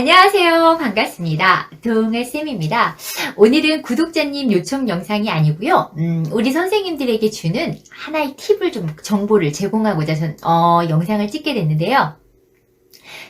안녕하세요. 반갑습니다. 동아쌤입니다. 오늘은 구독자님 요청 영상이 아니고요. 음, 우리 선생님들에게 주는 하나의 팁을 좀 정보를 제공하고자 전, 어, 영상을 찍게 됐는데요.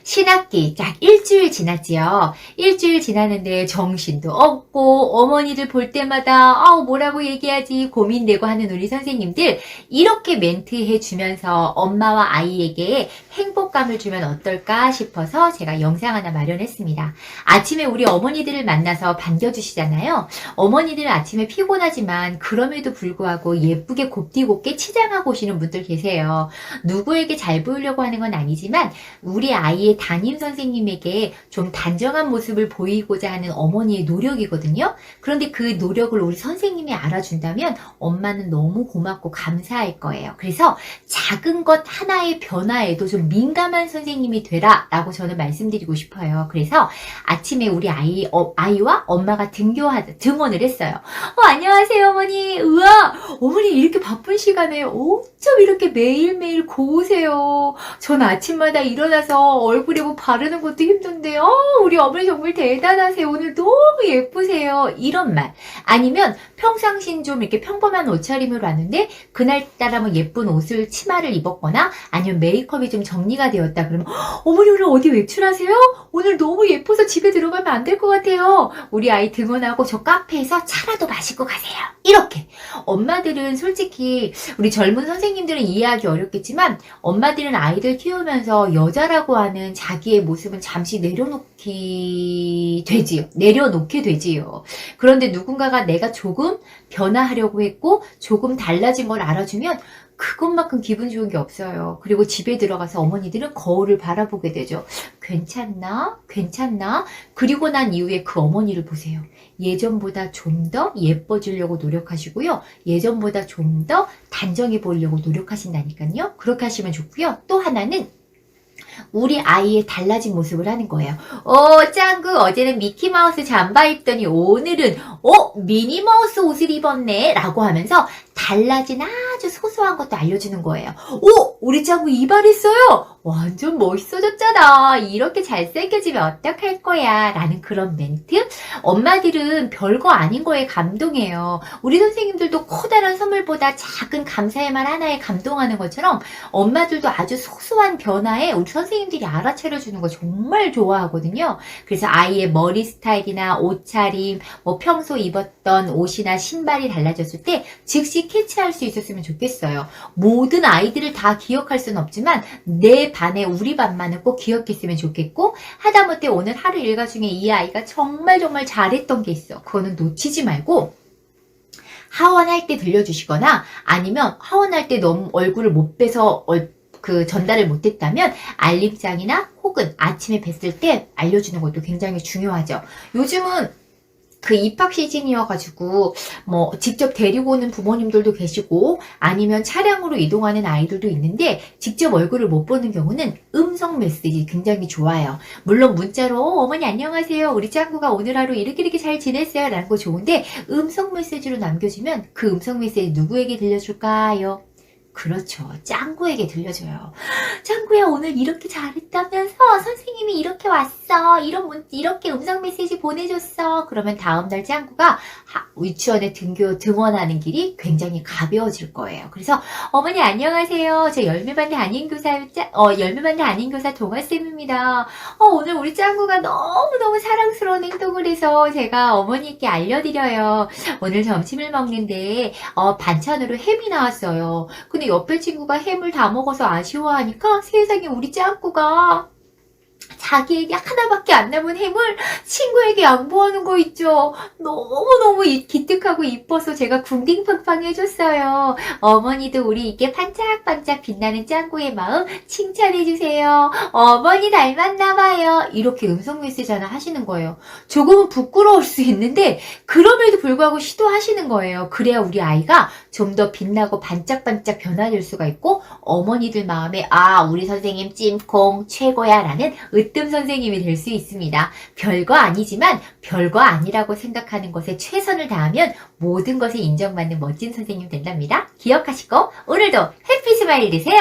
신학기 딱 일주일 지났지요. 일주일 지났는데 정신도 없고 어머니들 볼 때마다 아우 뭐라고 얘기하지 고민되고 하는 우리 선생님들 이렇게 멘트해 주면서 엄마와 아이에게 행복감을 주면 어떨까 싶어서 제가 영상 하나 마련했습니다. 아침에 우리 어머니들을 만나서 반겨주시잖아요. 어머니들 아침에 피곤하지만 그럼에도 불구하고 예쁘게 곱디곱게 치장하고 오시는 분들 계세요. 누구에게 잘 보이려고 하는 건 아니지만 우리 아이의 담임 선생님에게 좀 단정한 모습을 보이고자 하는 어머니의 노력이거든요. 그런데 그 노력을 우리 선생님이 알아준다면 엄마는 너무 고맙고 감사할 거예요. 그래서 작은 것 하나의 변화에도 좀 민감한 선생님이 되라 라고 저는 말씀드리고 싶어요. 그래서 아침에 우리 아이, 어, 아이와 엄마가 등교하, 등원을 했어요. 어, 안녕하세요, 어머니. 우와, 어머니 이렇게 바쁜 시간에 어쩜 이렇게 매일매일 고우세요. 전 아침마다 일어나서 얼 굴에 뭐 바르는 것도 힘든데, 어, 우리 어머니 정말 대단하세요. 오늘 너무 예쁘세요. 이런 말. 아니면 평상신 좀 이렇게 평범한 옷차림으로 왔는데, 그날따라 뭐 예쁜 옷을, 치마를 입었거나, 아니면 메이크업이 좀 정리가 되었다. 그러면, "헉, 어머니 오늘 어디 외출하세요? 오늘 너무 예뻐서 집에 들어가면 안 될 것 같아요. 우리 아이 등원하고 저 카페에서 차라도 마시고 가세요. 이렇게. 엄마들은 솔직히, 우리 젊은 선생님들은 이해하기 어렵겠지만, 엄마들은 아이들 키우면서 여자라고 하는 자기의 모습은 잠시 내려놓기 되지요. 내려놓게 되지요. 그런데 누군가가 내가 조금 변화하려고 했고, 조금 달라진 걸 알아주면, 그것만큼 기분 좋은 게 없어요. 그리고 집에 들어가서 어머니들은 거울을 바라보게 되죠. 괜찮나? 괜찮나? 그리고 난 이후에 그 어머니를 보세요. 예전보다 좀 더 예뻐지려고 노력하시고요. 예전보다 좀 더 단정해 보이려고 노력하신다니까요. 그렇게 하시면 좋고요. 또 하나는 우리 아이의 달라진 모습을 하는 거예요. 어, 짱구, 어제는 미키마우스 잠바 입더니 오늘은, 어, 미니마우스 옷을 입었네. 라고 하면서 달라진 아주 소소한 것도 알려주는 거예요. 오! 우리 짱구 이발했어요! 완전 멋있어졌잖아. 이렇게 잘생겨지면 어떡할 거야. 라는 그런 멘트? 엄마들은 별거 아닌 거에 감동해요. 우리 선생님들도 커다란 선물보다 작은 감사의 말 하나에 감동하는 것처럼 엄마들도 아주 소소한 변화에 우리 선생님들이 알아차려주는 거 정말 좋아하거든요. 그래서 아이의 머리 스타일이나 옷차림, 뭐 평소 입었던 옷이나 신발이 달라졌을 때 즉시 캐치할 수 있었으면 좋겠어요. 모든 아이들을 다 기 억할 수는 없지만 내 반에 우리 반만은 꼭 기억했으면 좋겠고 하다못해 오늘 하루 일과 중에 이 아이가 정말 정말 잘했던 게 있어. 그거는 놓치지 말고 하원할 때 들려주시거나 아니면 하원할 때 너무 얼굴을 못 빼서 얼- 그 전달을 못했다면 알림장이나 혹은 아침에 뵀을 때 알려주는 것도 굉장히 중요하죠. 요즘은 그 입학 시즌이어가지고 뭐 직접 데리고 오는 부모님들도 계시고 아니면 차량으로 이동하는 아이들도 있는데 직접 얼굴을 못 보는 경우는 음성 메시지 굉장히 좋아요. 물론 문자로 어, 어머니 안녕하세요. 우리 짱구가 오늘 하루 이렇게 이렇게 잘 지냈어요. 라는 거 좋은데 음성 메시지로 남겨주면 그 음성 메시지 누구에게 들려줄까요? 그렇죠. 짱구에게 들려줘요. 짱구야 오늘 이렇게 잘했다면서 선생님이 이렇게 왔어. 이런 문 이렇게 음성 메시지 보내줬어. 그러면 다음 날 짱구가 하- 유치원에 등교 등원하는 길이 굉장히 가벼워질 거예요. 그래서 어머니 안녕하세요. 저 열매반대 안인교사 짜- 어 열매반대 안인교사 동아쌤입니다. 어, 오늘 우리 짱구가 너무너무 사랑스러운 행동을 해서 제가 어머니께 알려드려요. 오늘 점심을 먹는데 어, 반찬으로 햄이 나왔어요. 근데 옆에 친구가 햄을 다 먹어서 아쉬워하니까 세상에 우리 짱구가 자기에게 하나밖에 안 남은 햄을 친구에게 양보하는 거 있죠. 너무너무 이- 기특하고 이뻐서 제가 궁딩팡팡 해줬어요. 어머니도 우리 이게 반짝반짝 빛나는 짱구의 마음 칭찬해주세요. 어머니 닮았나봐요. 이렇게 음성 메시지 하나 하시는 거예요. 조금은 부끄러울 수 있는데 그럼에도 불구하고 시도하시는 거예요. 그래야 우리 아이가 좀 더 빛나고 반짝반짝 변화될 수가 있고 어머니들 마음에 아 우리 선생님 찜콩 최고야 라는 으뜸 선생님이 될 수 있습니다. 별거 아니지만 별거 아니라고 생각하는 것에 최선을 다하면 모든 것을 인정받는 멋진 선생님 된답니다. 기억하시고 오늘도 해피 스마일 되세요.